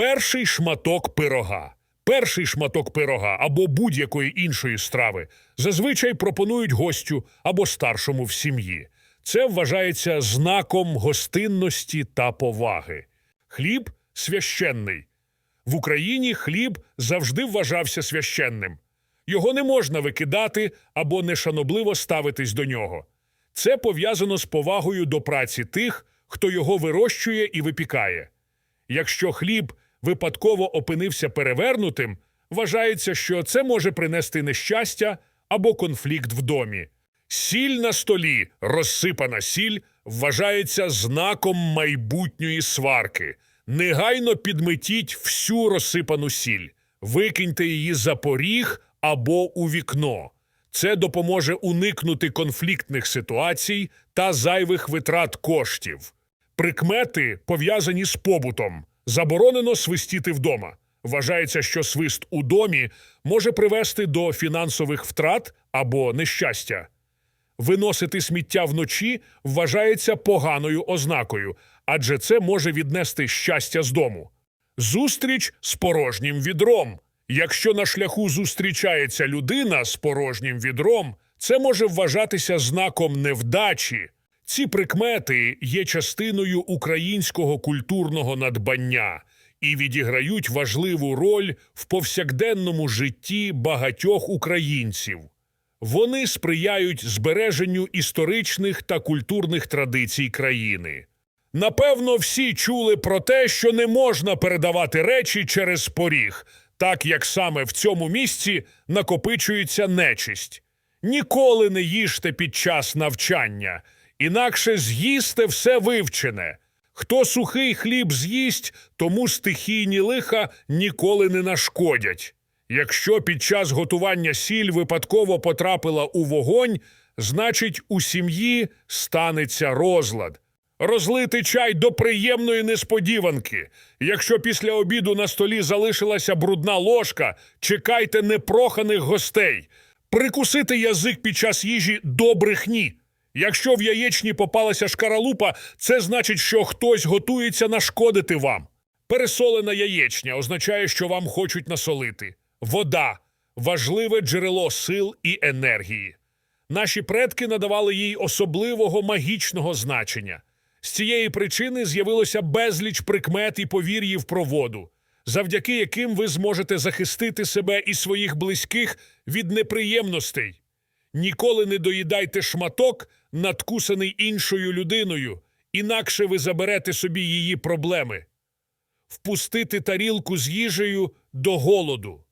Перший шматок пирога. Перший шматок пирога або будь-якої іншої страви зазвичай пропонують гостю або старшому в сім'ї. Це вважається знаком гостинності та поваги. Хліб священний. В Україні хліб завжди вважався священним. Його не можна викидати або нешанобливо ставитись до нього. Це пов'язано з повагою до праці тих, хто його вирощує і випікає. Якщо хліб випадково опинився перевернутим, вважається, що це може принести нещастя або конфлікт в домі. Сіль на столі, розсипана сіль, вважається знаком майбутньої сварки. Негайно підметіть всю розсипану сіль, викиньте її за поріг або у вікно. Це допоможе уникнути конфліктних ситуацій та зайвих витрат коштів. Прикмети пов'язані з побутом. Заборонено свистіти вдома. Вважається, що свист у домі може привести до фінансових втрат або нещастя. Виносити сміття вночі вважається поганою ознакою, адже це може віднести щастя з дому. Зустріч з порожнім відром. Якщо на шляху зустрічається людина з порожнім відром, це може вважатися знаком невдачі. Ці прикмети є частиною українського культурного надбання і відіграють важливу роль в повсякденному житті багатьох українців. Вони сприяють збереженню історичних та культурних традицій країни. Напевно, всі чули про те, що не можна передавати речі через поріг, так як саме в цьому місці накопичується нечисть. Ніколи не їжте під час навчання, інакше з'їсте все вивчене. Хто сухий хліб з'їсть, тому стихійні лиха ніколи не нашкодять. Якщо під час готування сіль випадково потрапила у вогонь, значить у сім'ї станеться розлад. Розлити чай до приємної несподіванки. Якщо після обіду на столі залишилася брудна ложка, чекайте непроханих гостей. Прикусити язик під час їжі до брехні. Якщо в яєчні попалася шкаралупа, це значить, що хтось готується нашкодити вам. Пересолена яєчня означає, що вам хочуть насолити. Вода важливе джерело сил і енергії. Наші предки надавали їй особливого магічного значення. З цієї причини з'явилося безліч прикмет і повір'їв про воду, завдяки яким ви зможете захистити себе і своїх близьких від неприємностей. Ніколи не доїдайте шматок, надкусаний іншою людиною, інакше ви заберете собі її проблеми. Впустити тарілку з їжею до голоду.